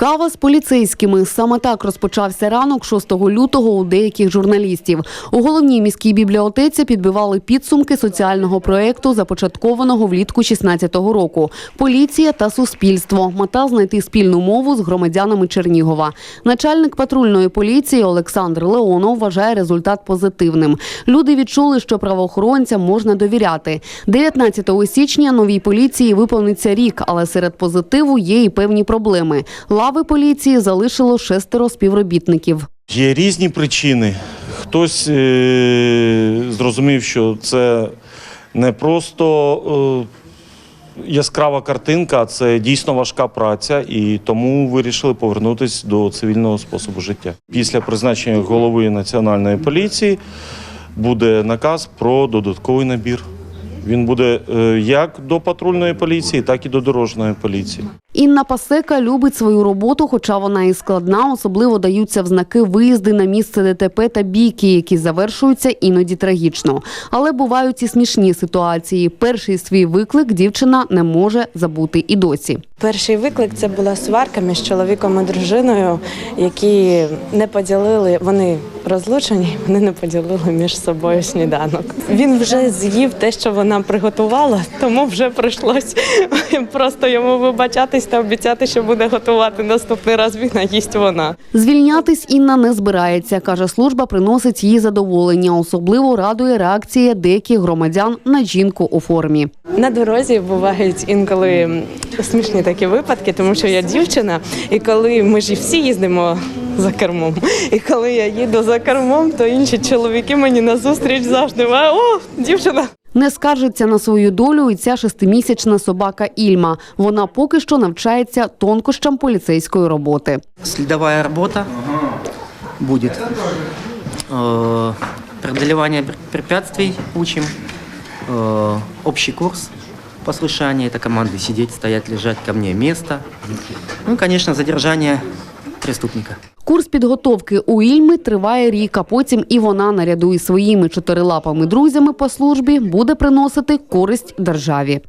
Кава з поліцейськими саме так розпочався ранок 6 лютого у деяких журналістів. У головній міській бібліотеці підбивали підсумки соціального проекту, започаткованого влітку 16-го року. Поліція та суспільство. Мета знайти спільну мову з громадянами Чернігова. Начальник патрульної поліції Олександр Леонов вважає результат позитивним. Люди відчули, що правоохоронцям можна довіряти. 19 січня новій поліції виповниться рік, але серед позитиву є і певні проблеми. Лави поліції залишило шестеро співробітників. Є різні причини. Хтось е- зрозумів, що це не просто е- яскрава картинка, це дійсно важка праця, і тому вирішили повернутися до цивільного способу життя. Після призначення голови національної поліції буде наказ про додатковий набір. Він буде е- як до патрульної поліції, так і до дорожньої поліції. Інна Пасека любить свою роботу, хоча вона і складна. Особливо даються в знаки виїзди на місце ДТП та бійки, які завершуються іноді трагічно. Але бувають і смішні ситуації. Перший свій виклик дівчина не може забути і досі. Перший виклик це була сварка між чоловіком і дружиною, які не поділили, вони розлучені, вони не поділили між собою сніданок. Він вже з'їв те, що вона приготувала, тому вже прийшлось просто йому вибачатись та обіцяти, що буде готувати наступний раз. Він їсть вона. Звільнятись Інна не збирається. каже, служба приносить їй задоволення. Особливо радує реакція деяких громадян на жінку у формі. На дорозі бувають інколи смішні такі випадки, тому що я дівчина, і коли ми ж всі їздимо за кермом, і коли я їду за кермом, то інші чоловіки мені назустріч завжди о, дівчина. Не скаржиться на свою долю і ця шестимісячна собака Ільма. Вона поки що навчається тонкощам поліцейської роботи. Следовая работа будет. Э, Преодолевание пр- препятствий учим. Э, Общий курс послушания. Это команды сидеть, стоять, лежать, ко мне место. Ну и, конечно, задержание преступника. Курс підготовки у Ільми триває рік, а потім і вона наряду із своїми чотирилапами друзями по службі буде приносити користь державі.